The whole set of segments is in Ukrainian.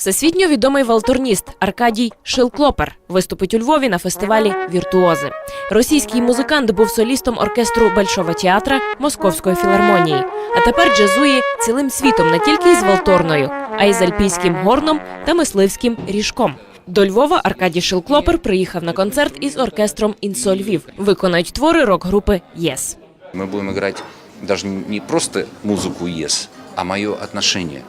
Всесвітньо відомий валторніст Аркадій Шилклопер виступить у Львові на фестивалі Віртуози. Російський музикант був солістом оркестру Большого театра Московської філармонії, а тепер джазує цілим світом не тільки із валторною, а й з альпійським горном та мисливським ріжком. До Львова Аркадій Шилклопер приїхав на концерт із оркестром Інсо Львів. Виконають твори рок-групи ЄС. Мы будем играть даже не просто музыку ЕС, а мое отношение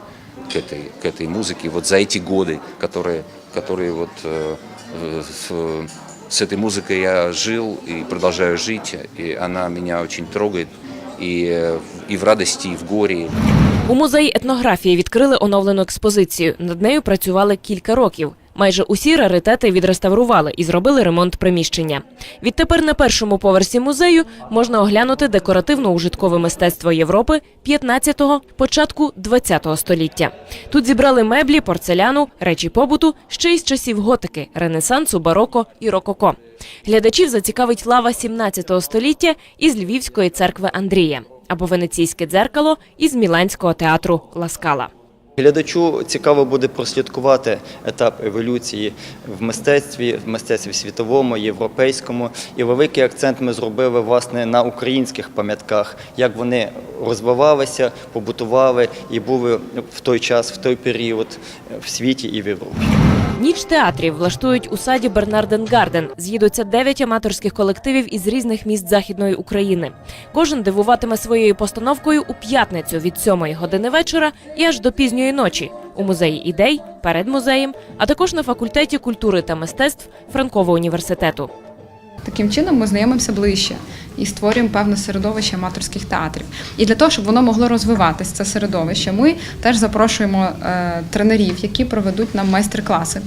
к этой, к этой музыке вот за эти годы, которые, которые вот э, э, с- с этой музыкой я жил и продолжаю жить, и она меня очень трогает и, э, и в радости, и в горе. У музеї етнографії відкрили оновлену експозицію. Над нею працювали кілька років. Майже усі раритети відреставрували і зробили ремонт приміщення. Відтепер на першому поверсі музею можна оглянути декоративно-ужиткове мистецтво Європи 15-го, початку 20-го століття. Тут зібрали меблі, порцеляну, речі побуту ще й з часів готики, ренесансу, бароко і рококо. Глядачів зацікавить лава 17 століття із Львівської церкви Андрія або венеційське дзеркало із Міланського театру Ласкала. Глядачу цікаво буде прослідкувати етап еволюції в мистецтві, в мистецтві світовому, європейському. І великий акцент ми зробили власне на українських пам'ятках, як вони розвивалися, побутували і були в той час, в той період в світі і в Європі. Ніч театрів влаштують у саді Бернарден Гарден. З'їдуться дев'ять аматорських колективів із різних міст західної України. Кожен дивуватиме своєю постановкою у п'ятницю від сьомої години вечора і аж до пізньої ночі у музеї ідей, перед музеєм, а також на факультеті культури та мистецтв Франкового університету. Таким чином ми знайомимося ближче і створюємо певне середовище аматорських театрів. І для того, щоб воно могло розвиватися, це середовище, ми теж запрошуємо е, тренерів, які проведуть нам майстер-класи